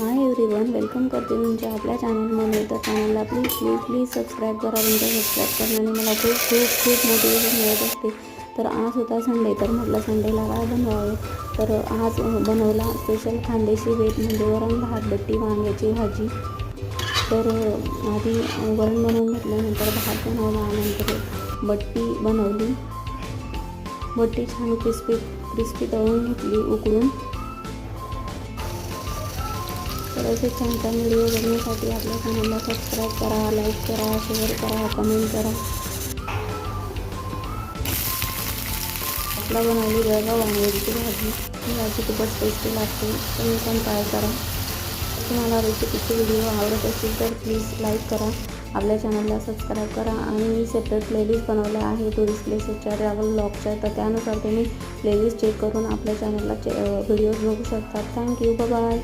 Hi everyone welcome करते तुमच्या आपल्या चॅनलमध्ये तर चॅनलला प्लीज प्लीज प्लीज सबस्क्राईब करा. तुमच्या सबस्क्राईब करण्याने मला खूप खूप खूप मोटिवेशन मिळत असते. तर आज होता संडे तर म्हटलं संडेला काय बनवावे? तर आज बनवला स्पेशल खांदेशी वेट म्हणजे वरण भात बट्टी वांग्याची भाजी. तर आधी वरण बनवून घेतल्यानंतर भात बनवला नंतर बट्टी बनवली. बट्टी छान क्रिस्पी क्रिस्पी तळून घेतली उकळून तर असे छान छान व्हिडिओ बघण्यासाठी आपल्या चॅनलला सबस्क्राईब करा लाईक करा शेअर करा कमेंट करा. आपला बनवली बेळगाव वांग्याची भाजी. ही भाजी खूपच टेस्टी लागते. तुम्ही पण ट्राय करा. तुम्हाला रेसिपीचे व्हिडिओ आवडत असतील तर प्लीज लाईक करा. आपल्या चॅनलला सबस्क्राईब करा. आणि मी सेपरेट प्लेलिस्ट बनवल्या आहे. टुरिस्ट प्लेसेसच्या ट्रॅव्हल ब्लॉगच्या तर त्यानुसार तुम्ही प्लेलिस्ट चेक करून आपल्या चॅनलला चे व्हिडिओज बघू शकता. Thank you bye